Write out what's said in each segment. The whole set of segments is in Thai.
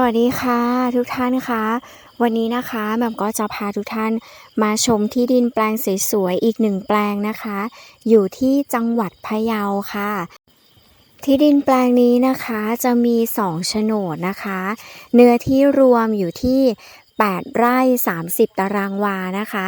สวัสดีค่ะทุกท่านคะ วันนี้นะคะแหม่มก็จะพาทุกท่านมาชมที่ดินแปลงสวยๆอีกหนึ่งแปลงนะคะ อยู่ที่จังหวัดพะเยาค่ะ ที่ดินแปลงนี้นะคะจะมี 2 โฉนดนะคะ เนื้อที่รวมอยู่ที่ 8 ไร่ 30 ตารางวานะคะ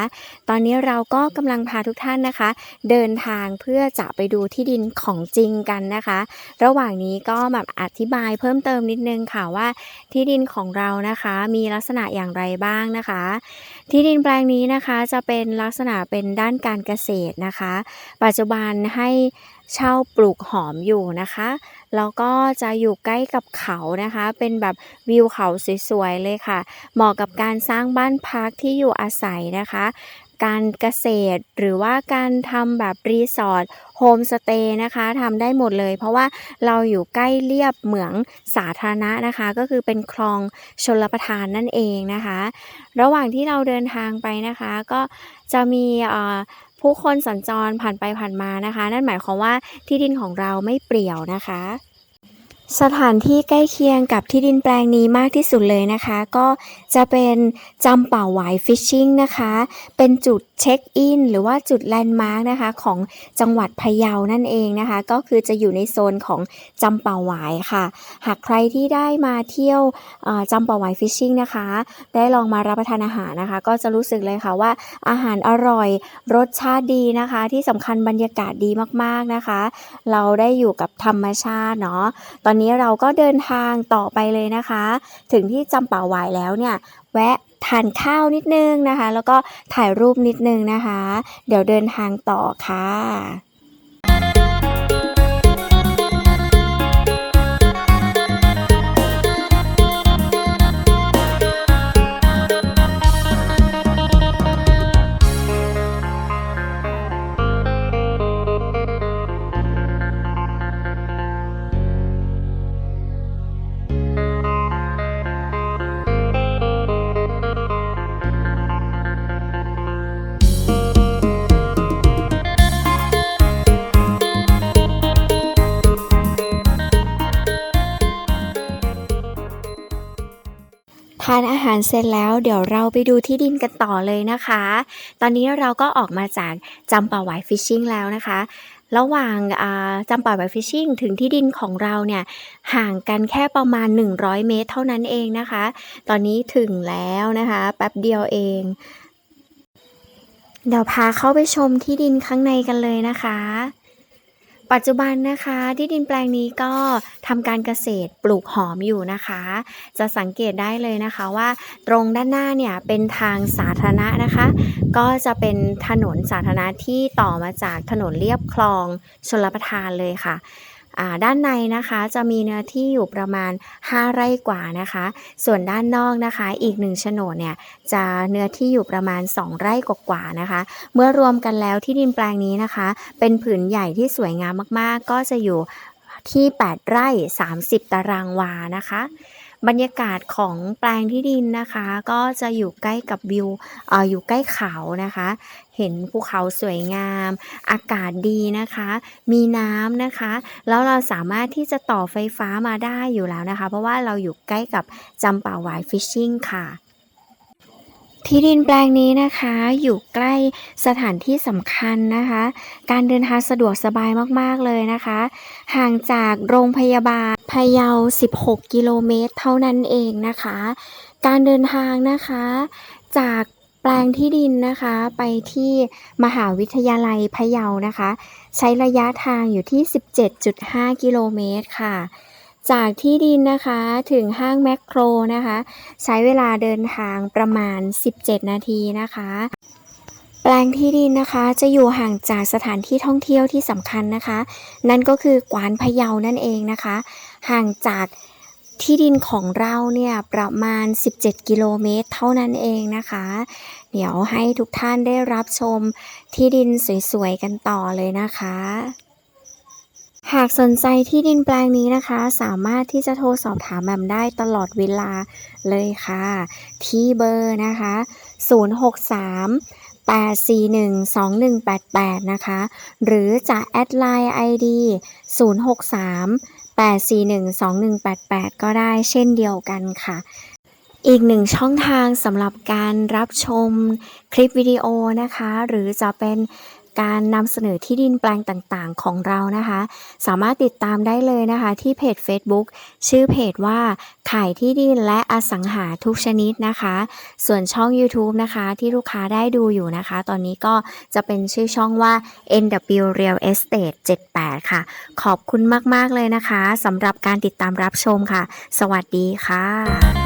ตอนนี้เราก็กำลังพาทุกท่านนะคะ เดินทางเพื่อจะไปดูที่ดินของจริงกันนะคะ ระหว่างนี้ก็แบบอธิบายเพิ่มเติมนิดนึงค่ะว่า ที่ดินของเรานะคะมีลักษณะอย่างไรบ้างนะคะ ที่ดินแปลงนี้นะคะจะเป็นลักษณะเป็นด้านการเกษตรนะคะ ปัจจุบันให้ เช่าปลูกหอมอยู่นะคะ แล้วก็จะอยู่ใกล้กับเขานะคะ เป็นแบบวิวเขาสวยๆเลยค่ะ เหมาะกับการสร้างบ้านพักที่อยู่อาศัยนะคะ การเกษตรหรือว่าการทำแบบรีสอร์ทโฮมสเตย์นะคะทำได้หมดเลย เพราะว่าเราอยู่ใกล้เรียบเหมืองสาธารณะนะคะ ก็คือเป็นคลองชลประทานนั่นเองนะคะ ระหว่างที่เราเดินทางไปนะคะ ก็จะมีเอ่อ ผู้คนสัญจรผ่านไปผ่านมานะคะ นั่นหมายความว่าที่ดินของเราไม่เปลี่ยวนะคะ สถานที่ใกล้เคียงกับที่ดินแปลงนี้มากที่สุดเลยนะคะ ก็จะเป็นจำป่าหวายฟิชชิงนะคะ เป็นจุดเช็คอินหรือว่าจุดแลนด์มาร์กนะคะของจังหวัดพะเยานั่นเองนะคะ ก็คือจะอยู่ในโซนของจำป่าหวายค่ะ หากใครที่ได้มาเที่ยวจำป่าหวายฟิชชิงนะคะ ได้ลองมารับประทานอาหารนะคะ ก็จะรู้สึกเลยค่ะว่าอาหารอร่อยรสชาติดีนะคะ ที่สำคัญบรรยากาศดีมากๆนะคะ เราได้อยู่กับธรรมชาติเนาะตอนนี้เราก็เดินทางต่อไปเลยนะคะ ถึงที่จำป่าหวายแล้วเนี่ย แวะทานข้าวนิดนึงนะคะ แล้วก็ถ่ายรูปนิดนึงนะคะ เดี๋ยวเดินทางต่อค่ะานอาหารเสร็จแล้วเดี๋ยวเราไปดูที่ดินกันต่อเลยนะคะ ตอนนี้เราก็ออกมาจากจำป่าหวายฟิชชิ่งแล้วนะคะ ระหว่างจำป่าหวายฟิชชิ่งถึงที่ดินของเราเนี่ยห่างกันแค่ประมาณ 100 เมตรเท่านั้นเองนะคะ ตอนนี้ถึงแล้วนะคะแป๊บเดียวเอง เดี๋ยวพาเข้าไปชมที่ดินข้างในกันเลยนะคะ ปัจจุบันนะคะที่ดินแปลงนี้ก็ทำการเกษตรปลูกหอมอยู่นะคะ จะสังเกตได้เลยนะคะว่า ตรงด้านหน้าเนี่ยเป็นทางสาธารณะนะคะ ก็จะเป็นถนนสาธารณะที่ต่อมาจากถนนเลียบคลองชลประทานเลยค่ะ ด้านในนะคะจะมีเนื้อที่อยู่ประมาณ 5 ไร่กว่านะคะ ส่วนด้านนอกนะคะอีกหนึ่งโฉนดเนี่ยจะเนื้อที่อยู่ประมาณ 2 ไร่กว่าๆนะคะ เมื่อรวมกันแล้วที่ดินแปลงนี้นะคะ เป็นผืนใหญ่ที่สวยงามมากๆ ก็จะอยู่ที่ 8 ไร่ 30 ตารางวานะคะ บรรยากาศของแปลงที่ดินนะคะ ก็จะอยู่ใกล้กับวิวเอ่ออยู่ใกล้เขานะคะ เห็นภูเขาสวยงาม อากาศดีนะคะ มีน้ำนะคะ แล้วเราสามารถที่จะต่อไฟฟ้ามาได้อยู่แล้วนะคะ เพราะว่าเราอยู่ใกล้กับจำป่าหวายฟิชชิ่งค่ะ ที่ดินแปลงนี้นะคะอยู่ใกล้สถานที่สำคัญนะคะ การเดินทางสะดวกสบายมากๆเลยนะคะ ห่างจากโรงพยาบาลพะเยา 16 กิโลเมตร เท่านั้นเองนะคะ การเดินทางนะคะ จากแปลงที่ดินนะคะไปที่มหาวิทยาลัยพะเยานะคะ ใช้ระยะทางอยู่ที่ 17.5 กิโลเมตรค่ะ จากที่ดินนะคะถึงห้างแมคโครนะคะ ใช้เวลาเดินทางประมาณ 17 นาทีนะคะ แปลงที่ดินนะคะจะอยู่ห่างจากสถานที่ท่องเที่ยวที่สำคัญนะคะ นั่นก็คือกวานพะเยานั่นเองนะคะ ห่างจากที่ดินของเราเนี่ยประมาณ 17 กิโลเมตร เท่านั้นเองนะคะ เดี๋ยวให้ทุกท่านได้รับชมที่ดินสวยๆกันต่อเลยนะคะ หากสนใจที่ดินแปลงนี้นะคะ สามารถที่จะโทรสอบถามแหม่มได้ตลอดเวลาเลยค่ะ ที่เบอร์นะคะ 063 841 2188 นะคะ หรือจะแอดไลน์ ID 0638412188 ก็ได้เช่นเดียวกันค่ะ อีกหนึ่งช่องทางสำหรับการรับชมคลิปวิดีโอนะคะ หรือจะเป็น การนำเสนอที่ดินแปลงต่างๆ ของเรานะคะ สามารถติดตามได้เลยนะคะ ที่เพจ Facebook ชื่อเพจว่า ขายที่ดินและอสังหาทุกชนิดนะคะ ส่วนช่อง YouTube นะคะที่ลูกค้าได้ดูอยู่นะคะ ตอนนี้ก็จะเป็นชื่อช่องว่า NW Real Estate 78 ค่ะ ขอบคุณมาก ๆ เลยนะคะสำหรับการติดตามรับชมค่ะ สวัสดีค่ะ